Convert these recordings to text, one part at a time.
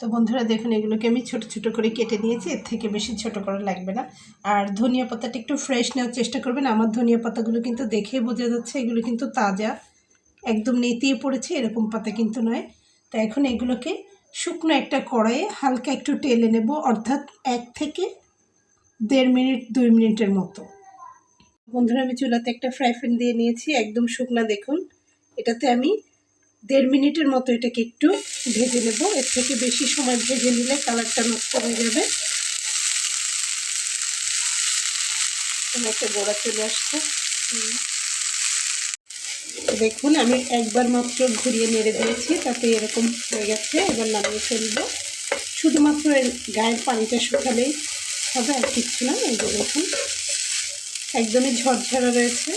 তো বন্ধুরা দেখুন, এগুলোকে আমি ছোট ছোট করে কেটে নিয়েছি। এর থেকে বেশি ছোট করা লাগবে না। আর ধনিয়া পাতাটা একটু ফ্রেশ নেওয়ার চেষ্টা করবেন। আমার ধনিয়া পাতাগুলো কিন্তু দেখেই বোঝা যাচ্ছে, এগুলো কিন্তু তাজা। একদম নেতিয়ে পড়েছে, এরকম পাতা কিন্তু নয়। তো এখন এগুলোকে শুকনো একটা কড়াইয়ে হালকা একটু টেলে নেব, অর্থাৎ এক থেকে দেড় মিনিট, দুই মিনিটের মতো। বন্ধুরা, আমি চুলাতে একটা ফ্রাই প্যান দিয়ে নিয়েছি, একদম শুকনা দেখুন। এটাতে আমি দেড় মিনিটের মতো এটাকে একটু ভেজে নেব। এর থেকে বেশি সময় ভেজে নিলে কালারটা নষ্ট হয়ে যাবে। একটা গোড়া চলে আসছে। দেখুন, আমি একবার মাত্র ঘুরিয়ে নেড়ে দিয়েছি, তাতে এরকম হয়ে গেছে। এবার নামিয়ে ফেলব। শুধুমাত্র এর গায়ের পানিটা শুকালেই হবে, আর কিচ্ছু না। এই যে দেখুন, একদমই ঝরঝরা রয়েছে।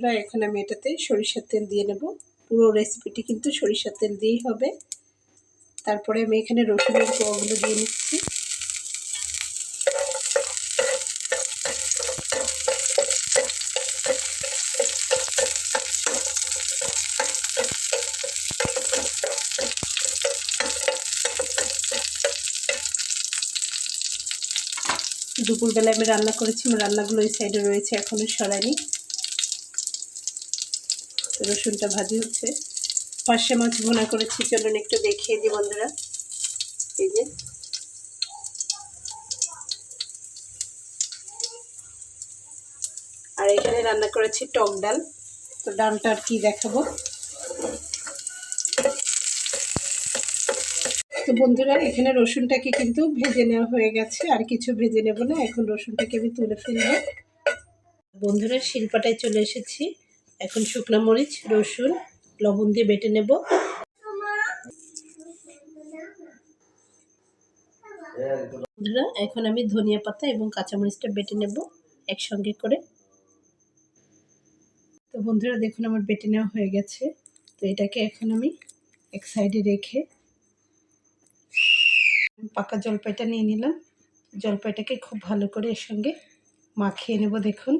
বন্ধুরা, এখন আমি এটাতে সরিষার তেল দিয়ে নেব। পুরো রেসিপিটি কিন্তু সরিষার তেল দিয়েই হবে। তারপরে আমি এখানে রসুনের কোয়াগুলো দিয়ে নিচ্ছি। দুপুরবেলা আমি রান্না করেছি, আমার রান্নাগুলো ওই সাইডে রয়েছে এখনও সরাইনি রসুনটা ভাজি হচ্ছে। পার্শে মাছ ভোনা করেছি, চলুন একটু দেখিয়ে দিই বন্ধুরা। এই যে। আর এখানে রান্না করেছি টক ডাল। তো ডালটা আর কি দেখাবো? তো বন্ধুরা, এখানে রসুনটাকে কিন্তু ভেজে নেওয়া হয়ে গেছে। আর কিছু ভেজে নেব না, এখন রসুনটাকে আমি তুলে ফেলব। বন্ধুরা, শিল্পাটায় চলে এসেছি। এখন শুকনো মরিচ, রসুন, লবণ দিয়ে বেটে নেব। বন্ধুরা, এখন আমি ধনিয়া পাতা এবং কাঁচামরিচটা বেটে নেব একসঙ্গে করে। তো বন্ধুরা, দেখুন আমার বেটে নেওয়া হয়ে গেছে। তো এটাকে এখন আমি এক সাইডে রেখে পাকা জলপাইটা নিয়ে নিলাম। জলপাইটাকে খুব ভালো করে এর সঙ্গে মাখিয়ে নেব, দেখুন।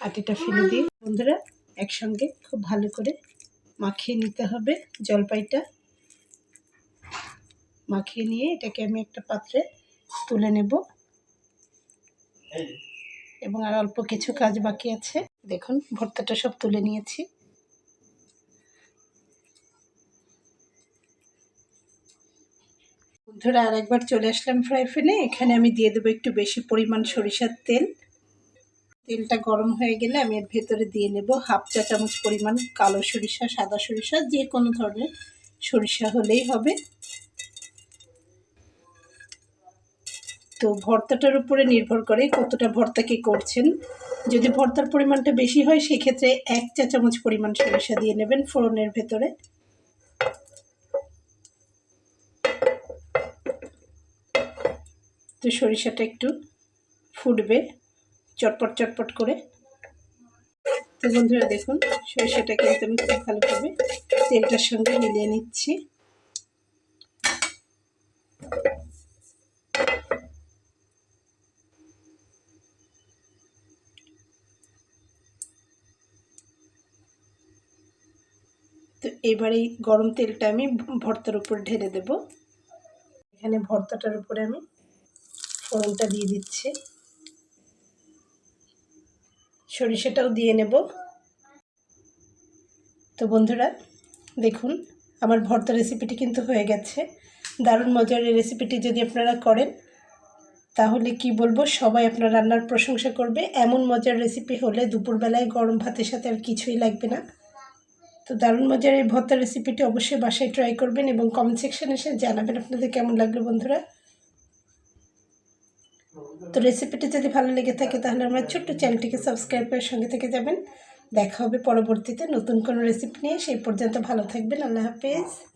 আটিটা ফেলে দিয়ে বন্ধুরা, একসঙ্গে খুব ভালো করে মাখিয়ে নিতে হবে জলপাইটা। মাখিয়ে নিয়ে এটাকে আমি একটা পাত্রে তুলে নেব। এবং আর অল্প কিছু কাজ বাকি আছে। দেখুন, ভর্তাটা সব তুলে নিয়েছি। বন্ধুরা আর একবার চলে আসলাম ফ্রাই প্যানে এখানে আমি দিয়ে দেবো একটু বেশি পরিমাণ সরিষার তেল। তেলটা গরম হয়ে গেলে আমি এর ভেতরে দিয়ে নেব হাফ চা চামচ পরিমাণ কালো সরিষা, সাদা সরিষা, যে কোনো ধরনের সরিষা হলেই হবে। তো ভর্তাটার উপরে নির্ভর করে কতটা ভর্তা কি করছেন। যদি ভর্তার পরিমাণটা বেশি হয়, সেক্ষেত্রে এক চা চামচ পরিমাণ সরিষা দিয়ে নেবেন ফোড়নের ভেতরে। তো সরিষাটা একটু ফুটবে। চটপট চটপট করে। তো বন্ধুরা দেখুন, সরিষাটা কিন্তু আমি খুব ভালোভাবে তেলটার সঙ্গে মিলিয়ে নিচ্ছি। তো এবার এই গরম তেলটা আমি ভর্তার উপর ঢেলে দেব। এখানে ভর্তাটার উপরে আমি ফোড়নটা দিয়ে দিচ্ছি। সরিষাটাও দিয়ে নেব। তো বন্ধুরা, দেখুন, আমার ভর্তা রেসিপিটি কিন্তু হয়ে গেছে। দারুণ মজার এই রেসিপিটি যদি আপনারা করেন, তাহলে কি বলব, সবাই আপনার রান্নার প্রশংসা করবে। এমন মজার রেসিপি হলে দুপুরবেলায় গরম ভাতের সাথে আর কিছুই লাগবে না। তো দারুণ মজার এই ভর্তা রেসিপিটি অবশ্যই বাসায় ট্রাই করবেন এবং কমেন্ট সেকশানে এসে জানাবেন আপনাদের কেমন লাগল বন্ধুরা। তো রেসিপিটি যদি ভালো লেগে থাকে, তাহলে আমার ছোট্ট চ্যানেলটিকে সাবস্ক্রাইব করে সঙ্গে থেকে যাবেন। দেখা হবে পরবর্তীতে নতুন কোনো রেসিপি নিয়ে। সেই পর্যন্ত ভালো থাকবেন। আল্লাহ হাফেজ।